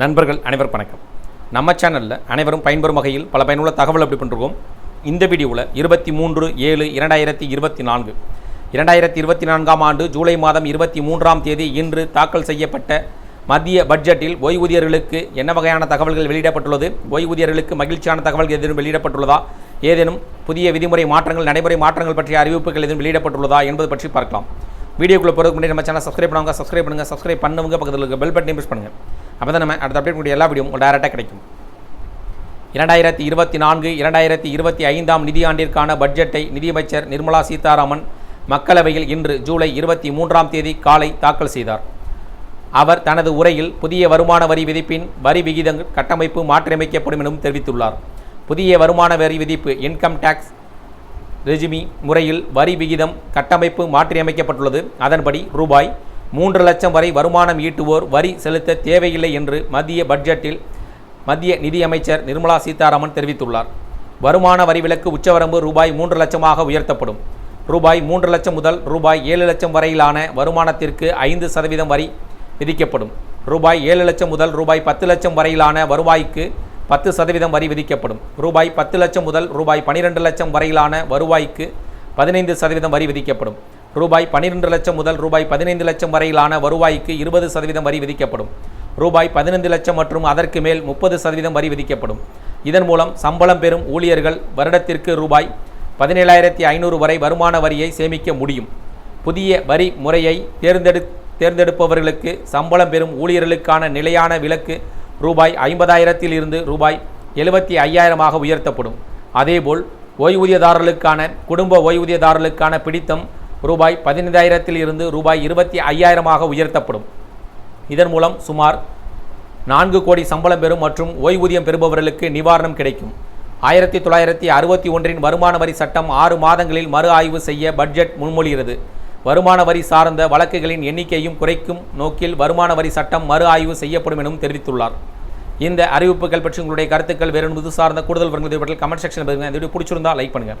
நண்பர்கள் அனைவர் வணக்கம். நம்ம சேனலில் அனைவரும் பயன்பெறும் வகையில் பல பயனுள்ள தகவல் அப்படி பண்ணிருக்கோம் இந்த வீடியோவில் இருபத்தி மூன்று ஏழு இரண்டாயிரத்தி இருபத்தி நான்கு. இரண்டாயிரத்தி இருபத்தி நான்காம் ஆண்டு ஜூலை மாதம் இருபத்தி மூன்றாம் தேதி இன்று தாக்கல் செய்யப்பட்ட மத்திய பட்ஜெட்டில் ஓய்வூதியர்களுக்கு என்ன வகையான தகவல்கள் வெளியிடப்பட்டுள்ளது? ஓய்வூதியர்களுக்கு மகிழ்ச்சியான தகவல்கள் எதுவும் வெளியிடப்பட்டுள்ளதா? ஏதேனும் புதிய விதிமுறை மாற்றங்கள் நடைமுறை மாற்றங்கள் பற்றிய அறிவிப்புகள் எதுவும் வெளியிடப்பட்டுள்ளதா என்பது பற்றி பார்க்கலாம். வீடியோக்குள்ளே போகிறதுக்கு முன்னாடி நம்ம சேனல் சப்ஸ்கிரைப் பண்ணுவாங்க சப்ஸ்கிரைப் பண்ணுங்கள் சப்ஸ்கிரைப் பண்ணுவாங்க பக்கத்தில் இருக்க பெல் பட்டனை ப்ரெஸ் பண்ணுங்கள் அப்போ தான் நம்ம அடுத்த அப்டேட் கூடிய எல்லா வீடியோ உங்களுக்கு டேரெக்டாக கிடைக்கும். இரண்டாயிரத்தி இருபத்தி நான்கு இரண்டாயிரத்தி இருபத்தி ஐந்தாம் நிதியாண்டிற்கான பட்ஜெட்டை நிதியமைச்சர் நிர்மலா சீதாராமன் மக்களவையில் இன்று ஜூலை இருபத்தி மூன்றாம் தேதி காலை தாக்கல் செய்தார். அவர் தனது உரையில் புதிய வருமான வரி விதிப்பின் வரி விகிதங்கள் கட்டமைப்பு மாற்றியமைக்கப்படும் எனவும் தெரிவித்துள்ளார். புதிய வருமான வரி விதிப்பு இன்கம் டேக்ஸ் ரெஜிமி முறையில் வரி விகிதம் கட்டமைப்பு மாற்றியமைக்கப்பட்டுள்ளது. அதன்படி ரூபாய் மூன்று லட்சம் வரை வருமானம் ஈட்டுவோர் வரி செலுத்த தேவையில்லை என்று மத்திய பட்ஜெட்டில் மத்திய நிதியமைச்சர் நிர்மலா சீதாராமன் தெரிவித்துள்ளார். வருமான வரி விலக்கு உச்சவரம்பு ரூபாய் மூன்று லட்சமாக உயர்த்தப்படும். ரூபாய் மூன்று லட்சம் முதல் ரூபாய் ஏழு லட்சம் வரையிலான வருமானத்திற்கு ஐந்து சதவீதம் வரி விதிக்கப்படும். ரூபாய் ஏழு லட்சம் முதல் ரூபாய் பத்து லட்சம் வரையிலான வருவாய்க்கு பத்து சதவீதம் வரி விதிக்கப்படும். ரூபாய் பத்து லட்சம் முதல் ரூபாய் பனிரெண்டு லட்சம் வரையிலான வருவாய்க்கு பதினைந்து சதவீதம் வரி விதிக்கப்படும். ரூபாய் பன்னிரெண்டு லட்சம் முதல் ரூபாய் பதினைந்து லட்சம் வரையிலான வருவாய்க்கு இருபது சதவீதம் வரி விதிக்கப்படும். ரூபாய் பதினைந்து லட்சம் மற்றும் அதற்கு மேல் முப்பது சதவீதம் வரி விதிக்கப்படும். இதன் மூலம் சம்பளம் பெறும் ஊழியர்கள் வருடத்திற்கு ரூபாய் பதினேழாயிரத்தி ஐநூறு வரை வருமான வரியை சேமிக்க முடியும். புதிய வரி முறையை தேர்ந்தெடு தேர்ந்தெடுப்பவர்களுக்கு சம்பளம் பெறும் ஊழியர்களுக்கான நிலையான விலக்கு ரூபாய் ஐம்பதாயிரத்தில் இருந்து ரூபாய் எழுபத்தி ஐயாயிரமாக உயர்த்தப்படும். அதேபோல் ஓய்வூதியதாரர்களுக்கான குடும்ப ஓய்வூதியதாரர்களுக்கான பிடித்தம் ரூபாய் பதினைந்தாயிரத்தில் இருந்து ரூபாய் இருபத்தி ஐயாயிரமாக உயர்த்தப்படும். இதன் மூலம் சுமார் நான்கு கோடி சம்பளம் பெறும் மற்றும் ஓய்வூதியம் பெறுபவர்களுக்கு நிவாரணம் கிடைக்கும். ஆயிரத்தி தொள்ளாயிரத்தி அறுபத்தி ஒன்றின் வருமான வரி சட்டம் ஆறு மாதங்களில் மறு ஆய்வு செய்ய பட்ஜெட் முன்மொழிகிறது. வருமான வரி சார்ந்த வழக்குகளின் எண்ணிக்கையும் குறைக்கும் நோக்கில் வருமான வரி சட்டம் மறு ஆய்வு செய்யப்படும் எனவும் தெரிவித்துள்ளார். இந்த அறிவிப்புகள் பற்றி உங்களுடைய கருத்துக்கள் வேறு புது சார்ந்த கூடுதல் விவரங்கள் கமெண்ட் செக்ஷன் பாருங்க இந்த வீடியோ பிடிச்சிருந்தா லைக் பண்ணுங்கள்